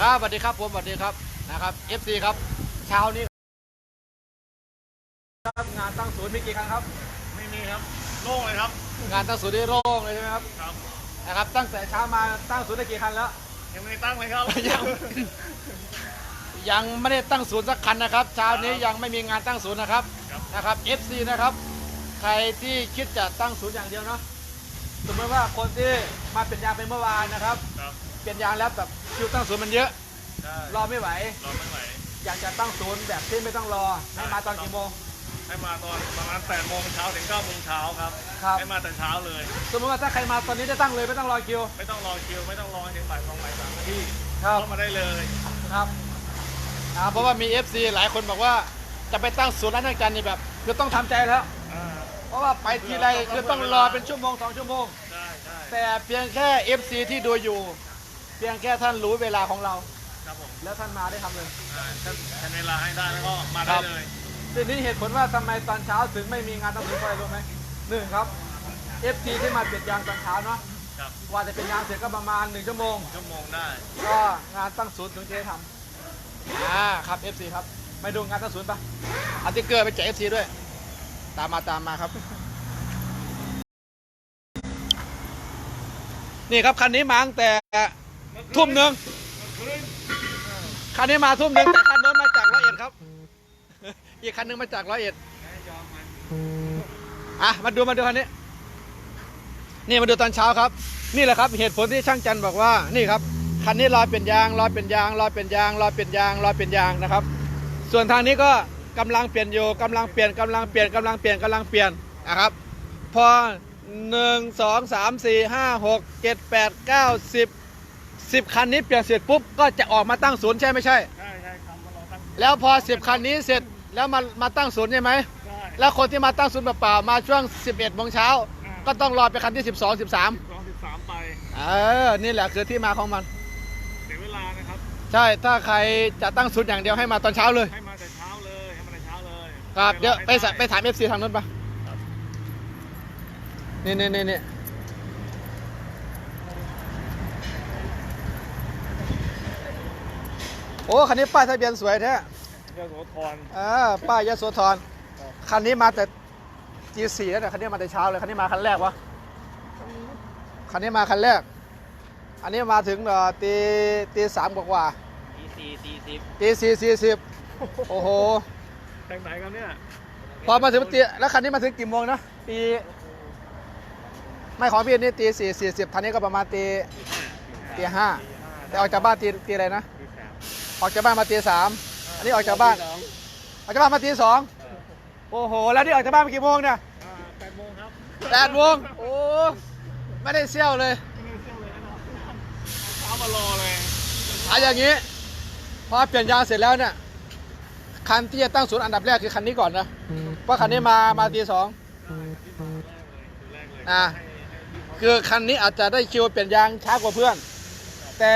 ครับสวัสดีครับผมสวัสดีครับนะครับ FC ครับเช้านี้ครับงานตั้งศูนย์มีกี่ครั้งครับ ไม่มีครับโล่งเลยครับ งานตั้งศูนย์นี่โล่งเลยใช่ไหมครับครับนะครับตั้งแต่เช้ามาตั้งศูนย์ได้กี่คันแล้วยังไม่ได้ตั้งเลยครับ ยังยังไม่ได้ตั้งศูนย์สักคันนะครับเช้านี้ยังไม่มีงานตั้งศูนย์นะครับครับ นะครับ FC นะครับ ใครที่คิดจะตั้งศูนย์อย่างเดียวเนาะสมมติว่าคนที่มาเปลี่ยนยางเป็นเมื่อวานนะครับ ครับ เปลี่ยนยางแล้วแบบ คิวตั้งศูนย์มันเยอะใช่รอไม่ไหวรอไม่ไหว อยากจะตั้งศูนย์แบบที่ไม่ต้องรอให้มาตอนกี่โมง ให้มาตอนประมาณ8โมงเช้าถึง9โมงเช้าครับ ครับ ให้มาแต่เช้าเลย สมมติว่าถ้าใครมาตอนนี้ได้ตั้งเลยไม่ต้องรอคิว ไม่ต้องรอคิว ไม่ต้องรอถึงบ่ายสองบ่ายสามนาทีครับ เข้ามาได้เลย ครับอ่าเพราะว่ามี FC หลายคนบอกว่าจะไปตั้งศูนย์ร้านอาจารย์นี่แบบคือต้องทำใจแล้ว อ่า เพราะว่าไปทีไรคือต้องรอเป็นชั่วโมงสองชั่วโมงใช่ใช่แต่เพียงแค่ FC ที่ดูอยู่ เพียงแค่ท่านรู้เวลาของเรา ครับผมแล้วท่านมาได้ทำเลยอ่าถ้าแทนเวลาให้ได้แล้วก็มาครัได้บเลย ทีนี้เหตุผลว่าทำไมตอนเช้าถึงไม่มีงานตั้งศูนย์เพราะอะไรรู้ไหมหนึ่งครับ FC ที่มาเปลี่ยนยางตอนเช้าเนาะครับกว่าจะเป็นยางเสร็จก็ประมาณหนึ่งชั่วโมง ชั่วโมงได้ ก็งานตั้งศูนย์ถึงจะได้ทำอ่าครับ FC ครับไปดูงานตั้งศูนย์ปะเอาติ๊กเกอร์ไปแจก FC ด้วย ตามมาตามมาครับ นี่ครับคันนี้มาตั้งแต่ ทุ่มหนึ่งคันนี้มาทุ่มหนึ่งแต่คันโน้นมาจากร้อยเอ็ดครับ อีกคันหนึงมาจากร้อยเอ็ดอะมาดูมาดูคันนี้ นี่มาดูตอนเช้าครับ นี่แหละครับ เหตุผลที่ช่างจันบอกว่า นี่ครับ คันนี้รอยเปลี่ยนยางรอยเปลี่ยนยางรอยเปลี่ยนยางรอยเปลี่ยนยางรอยเปลี่ยนยางนะครับ ส่วนทางนี้ก็กำลังเปลี่ยนอยู่กำลังเปลี่ยนกำลังเปลี่ยนกำลังเปลี่ยนกำลังเปลี่ยนนะครับ พอหนึ่งสองสามสี่ห้าหกเจ็ดแปดเก้าสิบ สิบคันนี้เปลี่ยนเสร็จปุ๊บก็จะออกมาตั้งศูนย์ใช่ไม่ใช่ ใช่ใช่ครับมารอตั้งแล้วพอสิบคันนี้เสร็จแล้วมามาตั้งศูนย์ใช่ไหมได้แล้วคนที่มาตั้งศูนย์เปล่าๆมาช่วง 11โมงเช้าอ่าก็ต้องรอไปคันที่ 12 13สองสิบสามไปเออ นี่แหละคือที่มาของมัน เสียเวลานะครับ ใช่ถ้าใครจะตั้งศูนย์อย่างเดียวให้มาตอนเช้าเลย ให้มาแต่เช้าเลยให้มาแต่เช้าเลยครับเดี๋ยวไปให้สะไปถามเอฟซีทางนู้นปะครับนี่นี่นี่นี่ โอ้คันนี้ป้ายทะเบียนสวยแท้เรื่องโสธรอ่าป้ายยโสธรคันนี้มาแต่จีสี่แล้วเนี่ยคันนี้มาแต่เช้าเลยคันนี้มาคันแรกวะคันนี้มาคันแรก อันนี้มาถึงเอ่อตีตีสามกว่าๆทีสี่สี่สิบตีสี่สี่สิบโอ้โหแข่งไหนกันเนี่ยพอมาถึงตีแล้วคันนี้มาถึงกี่โมงนะตีไม่ของพี่นี่ตีสี่สี่สิบทันนี้ก็ประมาณตีตีห้าแต่ออกจากบ้านตีตีอะไรนะที่สาม ออกจากบ้านมาตีสามอันนี้ออกจากบ้าน ออกจากบ้านมาตีสองโอ้โห แล้วนี่ออกจากบ้านมากี่โมงเนี่ยอ่าแปดโมงครับแปดโมงโอ้ไม่ได้เซี่ยวเลยไม่ได้เที่ยวเลยนะครับเช้ามารอเลยเอาอย่างนี้ พอเปลี่ยนยางเสร็จแล้วเนี่ย คันที่จะตั้งศูนย์อันดับแรกคือคันนี้ก่อนนะเพราะคันนี้มา มาตีสองแรกเลยอ่าคือคันนี้อาจจะได้คิวเปลี่ยนยางช้ากว่าเพื่อน แต่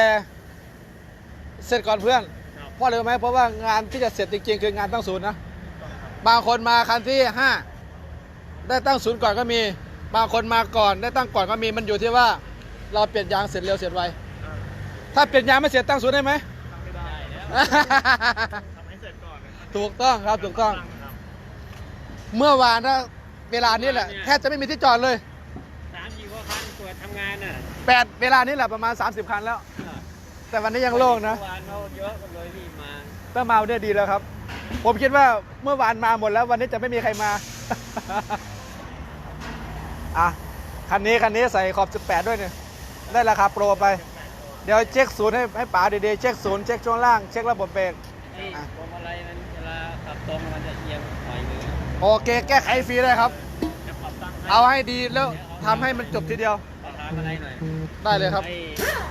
เสร็จก่อนเพื่อนครับ เพราะอะไรรู้ไหมเพราะว่างานที่จะเสร็จจริงๆคืองานตั้งศูนย์นะ บางคนมาคันที่5ได้ตั้งศูนย์ก่อนก็มี บางคนมาก่อนได้ตั้งก่อนก็มีมันอยู่ที่ว่า เราเปลี่ยนยางเสร็จเร็วเสร็จไวอ่าถ้าเปลี่ยนยางไม่เสร็จตั้งศูนย์ได้ไหม ทำไม่ได้แล้วทำให้เสร็จก่อนนะถูกต้องครับถูกต้อง ครับ เมื่อวานนะเวลานี้แหละแทบจะไม่มีที่จอดเลยสามสี่กว่าคันตรวจทำงานน่ะแปดเวลานี้แหละประมาณ 30 คันแล้ว แต่วันนี้ยังโล่งนะ เมื่อวานเขาเยอะกันเลยรีบมาถ้ามาเนี่ยดีแล้วครับ ผมคิดว่าเมื่อวานมาหมดแล้ววันนี้จะไม่มีใครมา อะ คันนี้คันนี้ใส่ขอบ 18 ด้วยเนี่ย ได้ราคาโปรไป เดี๋ยวเช็คศูนย์ให้ให้ป๋าดีๆ เช็คศูนย์เช็คช่วงล่าง เช็คระบบเบรกที่อะ พวงมาลัยมันเวลาขับตรงมันจะเอียงถอยมือโอเค แก้ไขฟรีได้ครับ จะปรับตั้งให้เอาให้ดีแล้วทำให้มันจบทีเดียว ประทานอะไรหน่อยได้เลยครับ ไอ้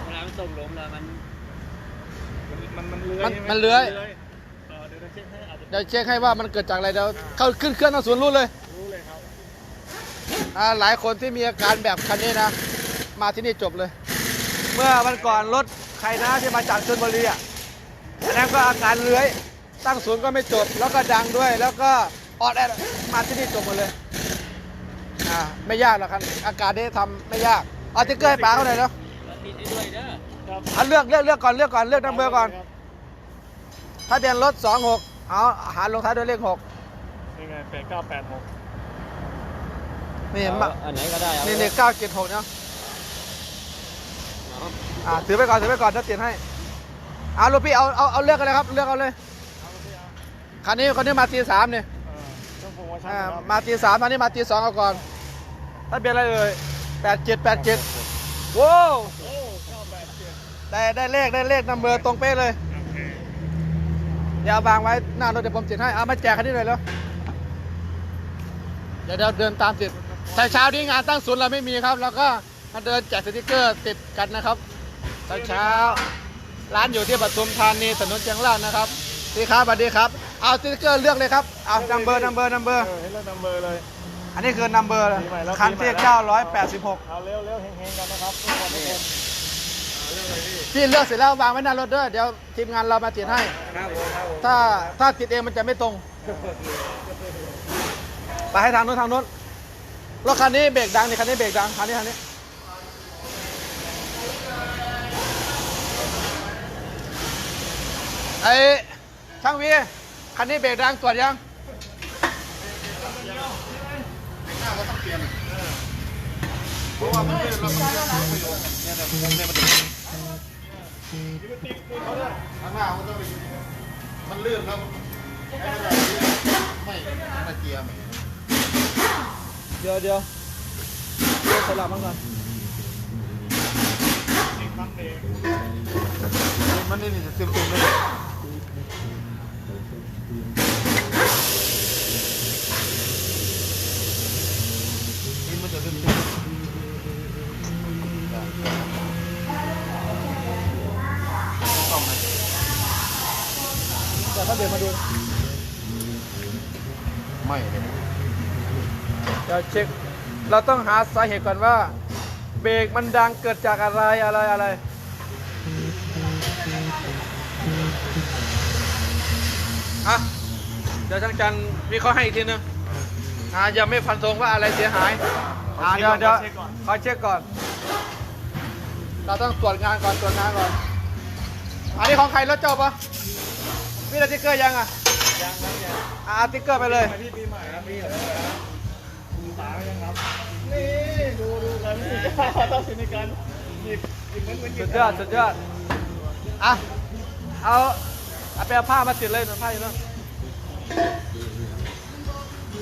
เวลา มันตกหลุมแล้วมันมันมันเลื้อยมันใช่ไหมันเลื้อย เออเดี๋ยวเราเช็คให้อาจจะเดี๋ยวเช็คให้ว่ามันเกิดจากอะไรเดี๋ยวเข้าขึ้นเครื่องตั้งศูนย์รู้เลยรู้เลยครับอ่าหลายคนที่มีอาการแบบคันนี้นะ มาที่นี่จบเลย เมื่อวันก่อนรถใครนะที่มาจากชลบุรีอะอันนั้นก็อาการเลื้อย ตั้งศูนย์ก็ไม่จบ แล้วก็ดังด้วย แล้วก็ออดแอดมาที่นี่จบหมดเลยอ่าไม่ยากหรอกครับอาการนี้ทำไม่ยากเอาติ๊กเกอร์ให้ป๋าเขาหน่อยเนาะรถติดได้ด้วยเด้อครับ เอาเลือกเลือกเลือกก่อนเลือกก่อนเลือกนัมเบอร์ก่อนครับทะเบียนรถสองหกเอาหาลงท้ายด้วยเลขหกนี่ไงแปดเก้าแปดหกนี่เอามาอันไหนก็ได้เอานี่เลขเก้าเจ็ดหกเนาะเอาอ่าถือไปก่อนถือไปก่อนถ้าติดให้เอาลูกพี่เอาเอาเอาเลือกกันเลยครับเลือกเอาเลยเอาไปเอาคันนี้คันนี้มาตีสามเนี่ยเออต้องโปรโมชั่นอ่าครับมาตีสามอันนี้มาตีสองเอาก่อนทะเบียนอะไรเอ่ยแปดเจ็ดแปดเจ็ดว้าวโอ้เก้าแปดเจ็ด ได้ได้เลขได้เลขนัมเบอร์ตรงเป๊ะเลยโอเคเดี๋ยวเอาวางไว้หน้ารถเดี๋ยวผมติดให้เอามาแจกคันนี้เลยแล้วเดี๋ยวเดี๋ยวเดินตามติดแต่เช้านี้งานตั้งศูนย์เราไม่มีครับ แล้วก็มาเดินแจกสติกเกอร์ติดกันนะครับตอนเช้า ร้านอยู่ที่ปทุมธานีถนนเชียงรากนะครับดีครับสวัสดีครับ เอาสติกเกอร์เลือกเลยครับเอานัมเบอร์นัมเบอร์นัมเบอร์เออให้เลือกนัมเบอร์เลย อันนี้คือนัมเบอร์ปีใหม่แล้วคันปีที่ใหม่แล้ว 986 เอาเร็วเร็วๆเฮงๆกันนะครับทุกคนทุกคน พี่เลือกเสร็จแล้ววางไว้หน้ารถด้วยเดี๋ยวทีมงานเรามาติดให้ ถ้าถ้าติดเองมันจะไม่ตรง ไปให้ทางโน้นทางโน้นรถคันนี้เบรกดังนี่คันนี้เบรกดังคันนี้คันนี้ไอ้ช่างวีคันนี้เบรกดังตรวจยัง ข้างหน้ามันต้องไปมันลื่นครับไม่ไม่เกียร์เดี๋ยวเดี๋ยวเดี๋ยวสลับมันก่อนมันนี่นี่จะซึมซึมเลย แต่ถ้าเดี๋ยวมาดูไม่เลยเดี๋ยวเช็ค เราต้องหาสาเหตุก่อนว่า เบรกมันดังเกิดจากอะไรอะไรอะไร อะ เดี๋ยวช่างจันวิเคราะห์ให้อีกทีนึงอ่ายังไม่ฟันธงว่าอะไรเสียหาย อ่าเดี๋ยวเดี๋ยวขอเช็คก่อน เราต้องตรวจงานก่อนตรวจงานก่อน อันนี้ของใครรถเจ้าปะ มีสติ๊กเกอร์ยังอะยังครับยังอ่าสติ๊กเกอร์ไปเลยไปที่ปีใหม่ครับพี่เหรอดูตายังครับ นี่ดูดูกันนี่ตัดสินในการหยิบหยิบเหมือนเหมือนหยิสุบดยอดสุดยอดอะเอาเอาไปเอาผ้ามาติดเลยหนุนผ้าอยู่เนอะ